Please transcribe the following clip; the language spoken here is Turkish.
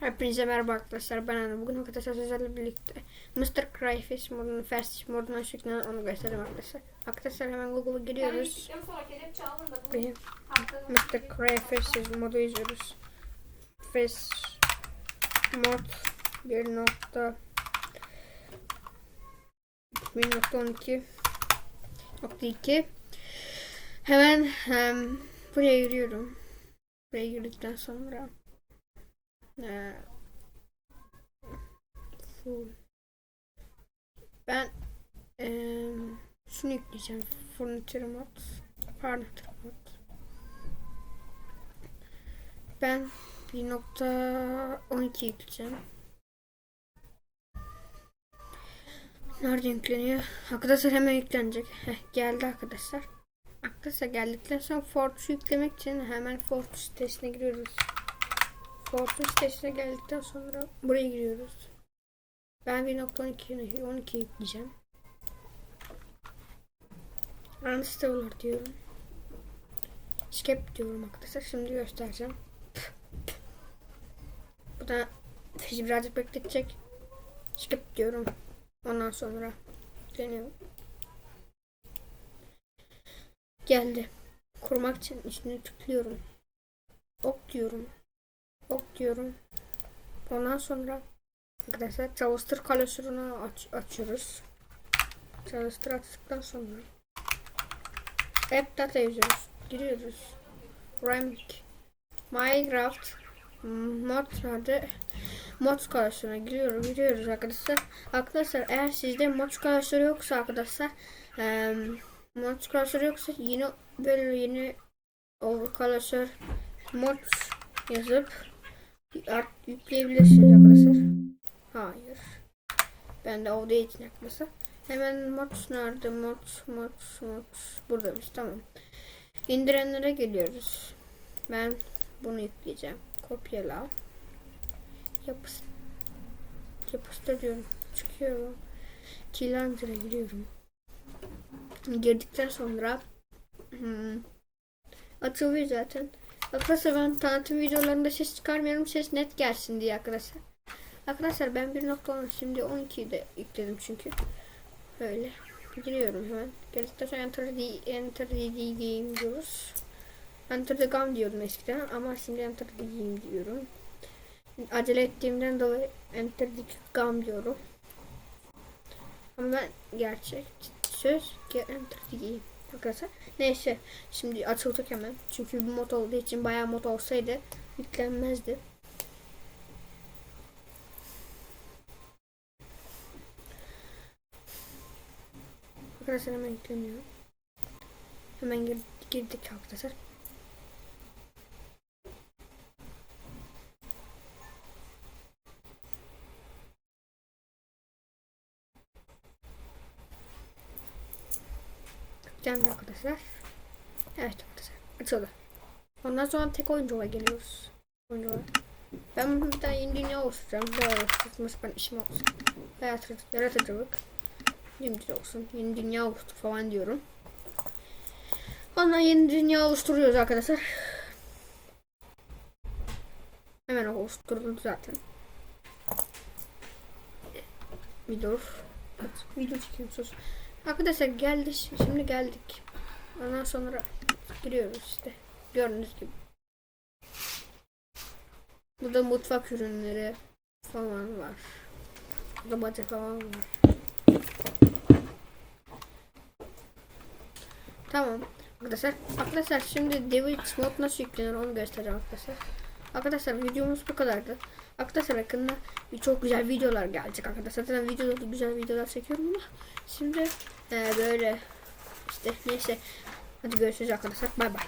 Hepinize merhaba arkadaşlar. Ben Ana. Bugün arkadaşlar sizlerle birlikte Mr. Cryfish modunu, Fast moduna yüklenen onu göstereyim arkadaşlar. Arkadaşlar hemen Google'a giriyoruz. Benim Mr. Cryfish modu izliyoruz. Fish mod 1 nokta 1.12 nokta 2 Hemen hem, buraya giriyorum. Buraya girdikten sonra full. Ben eee şunu yükleyeceğim. Furniture mod. Furniture mod. Ben 1.12 yükleyeceğim. Nerede yükleniyor? Arkadaşlar hemen yüklenecek. Heh, geldi arkadaşlar. Arkadaşlar geldikten sonra Fortress'u yüklemek için hemen Fortress sitesine giriyoruz. Fortress sitesine geldikten sonra buraya giriyoruz. Ben 1.12 12 yükleyeceğim. Uninstaller diyorum. Skip diyorum arkadaşlar. Şimdi göstereceğim. Bu da fişi birazcık bekletecek. Skip diyorum. Ondan sonra yükleniyor. Geldi. Kurmak için üstüne tıklıyorum. Ok diyorum. Diyorum. Ondan sonra arkadaşlar çalıştır klasörünü aç açıyoruz. Çalıştır açtıktan sonra app data yazıyoruz. Giriyoruz. Remik. Minecraft mod nerede? Mod klasörüne giriyoruz, giriyoruz arkadaşlar. Arkadaşlar eğer sizde mod klasörü yoksa arkadaşlar eee mod klasörü yoksa yine böyle yeni klasör mod yazıp art yükleyebilirsiniz arkadaşlar. Hayır. Ben de o değil arkadaşlar. Hemen mod nerede? Mod, mod, mod. Buradaymış. Tamam. İndirenlere geliyoruz. Ben bunu yükleyeceğim. Kopyala. Yapış, yapıştır diyorum. Çıkıyorum. Kilandıra giriyorum. Girdikten sonra hmm, atılıyor zaten. Arkadaşlar ben tanıtım videolarında ses çıkarmıyorum. Ses net gelsin diye arkadaşlar. Arkadaşlar ben 1.10 şimdi 12'yi de yükledim çünkü. Böyle. Giriyorum hemen. Geldikten sonra enter, the, enter the game diyoruz. Enter the game diyordum eskiden ama şimdi enter the game diyorum. Acele ettiğimden dolayı enter the game diyorum. Ama ben gerçek söz enter the game. Arkadaşlar. Neyse. Şimdi açıldık hemen. Çünkü bir mod olduğu için bayağı mod olsaydı yüklenmezdi. Arkadaşlar hemen yükleniyor. Hemen gir girdik arkadaşlar. Canlı arkadaşlar. Evet arkadaşlar. Açıldı. Ondan sonra tek oyuncuya geliyoruz. Oyuncuya. Ben bir tane yeni dünya oluşturacağım. Böyle tutması ben işim olsun. Hayat yaratıcılık. Yeni olsun. Yeni dünya oluştur falan diyorum. Ondan yeni dünya oluşturuyoruz arkadaşlar. Hemen oluşturdum zaten. Video. Video çekiyorsunuz. Arkadaşlar geldi. Şimdi geldik. Ondan sonra giriyoruz işte. Gördüğünüz gibi. Burada mutfak ürünleri falan var. Burada baca falan var. Tamam. Arkadaşlar, arkadaşlar şimdi David mod nasıl yüklenir onu göstereceğim arkadaşlar. Arkadaşlar videomuz bu kadardı. Arkadaşlar hakkında çok güzel videolar gelecek arkadaşlar. Zaten videolarda güzel videolar çekiyorum ama şimdi e, böyle işte neyse. Hadi görüşürüz arkadaşlar. Bay bay.